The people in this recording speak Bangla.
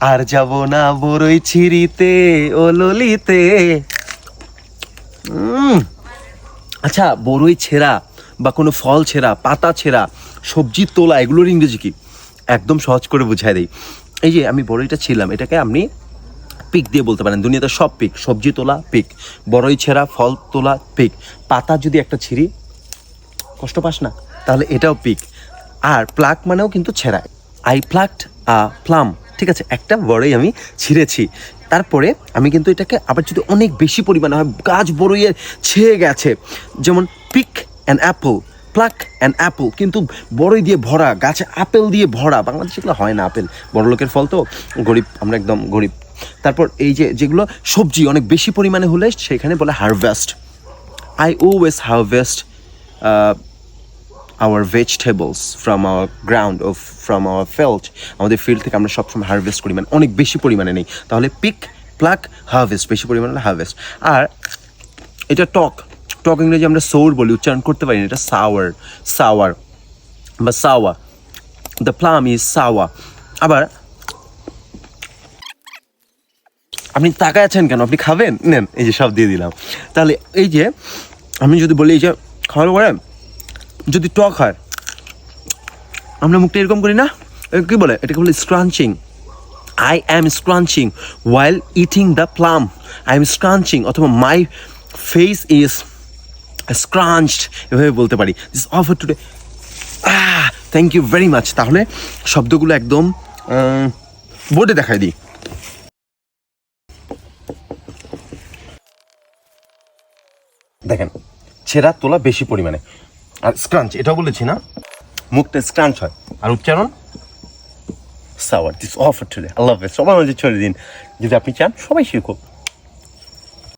আর যাব না বড়ই ছিরিতে ও ললিতে। আচ্ছা বড়ই ছেঁড়া বা কোনো ফল ছেঁড়া, পাতা ছেঁড়া, সবজি তোলা, এগুলোর ইংরেজি কি? একদম সহজ করে বুঝাই দেই। এই যে আমি বড়ইটা ছিলাম এটাকে আপনি পিক দিয়ে বলতে পারেন। দুনিয়াতে সব পিক, সবজি তোলা, পিক। বড়ই ছেঁড়া, ফল তোলা, পিক। পাতা যদি একটা ছিঁড়ি, কষ্ট পাস না? তাহলে এটাও পিক। আর প্লাক মানেও কিন্তু ছেঁড়ায়। I plucked a plum. ঠিক আছে, একটা বড়ই আমি ছিঁড়েছি। তারপরে আমি কিন্তু এটাকে আবার যদি অনেক বেশি পরিমাণে হয়, গাছ বড়ইয়ের ছেয়ে গেছে। যেমন pick and apple, pluck and apple কিন্তু বড়ই দিয়ে ভরা, গাছে আপেল দিয়ে ভরা। বাংলাদেশে এগুলো হয় না আপেল, বড় লোকের ফল তো গরিব, আমরা একদম গরিব। তারপর এই যে যেগুলো সবজি অনেক বেশি পরিমাণে হলে সেখানে বলে harvest I was harvest uh, vegetables from our ground ground from our field আমাদের ফিল্ড থেকে আমরা সবসময় হারভেস্ট করি মানে অনেক বেশি পরিমাণে নেই। তাহলে পিক প্লাক হারভেস্ট বেশি পরিমাণে হারভেস্ট আর এটা টক টক ইংরেজি আমরা সৌর বলি উচ্চারণ করতে পারি না এটা সাওয়ার সাওয়ার বা সাওয়া দ্য প্লাম ইজ সাওয়া আবার আপনি তাকায় আছেন কেন? আপনি খাবেন? নেন এই যে সব দিয়ে দিলাম। তাহলে এই যে আমি যদি বলি এই যে খাওয়ার পরে যদি টক হয়, আমরা মুখটা এরকম করি না কি বলে? এটাকে বলে scrunching I am scrunching while eating the plum I am scrunching অথবা মাই ফেস ইজ স্ক্রাঞ্চড এভাবে বলতে পারি। This offer today thank you very much তাহলে শব্দগুলো একদম বোর্ডে দেখাই দিই। দেখেন, ছেঁড়া তোলা বেশি পরিমাণে। আর স্ক্রাঞ্চ এটাও বলেছি না? মুখটা স্ক্রাঞ্চ হয়। আর উচ্চারণ? সাওয়ার দিস অফ টুডে আল্লাহ হাফেজ সবাই মাঝে ছড়িয়ে দিন। যদি আপনি চান সবাই শিখুক।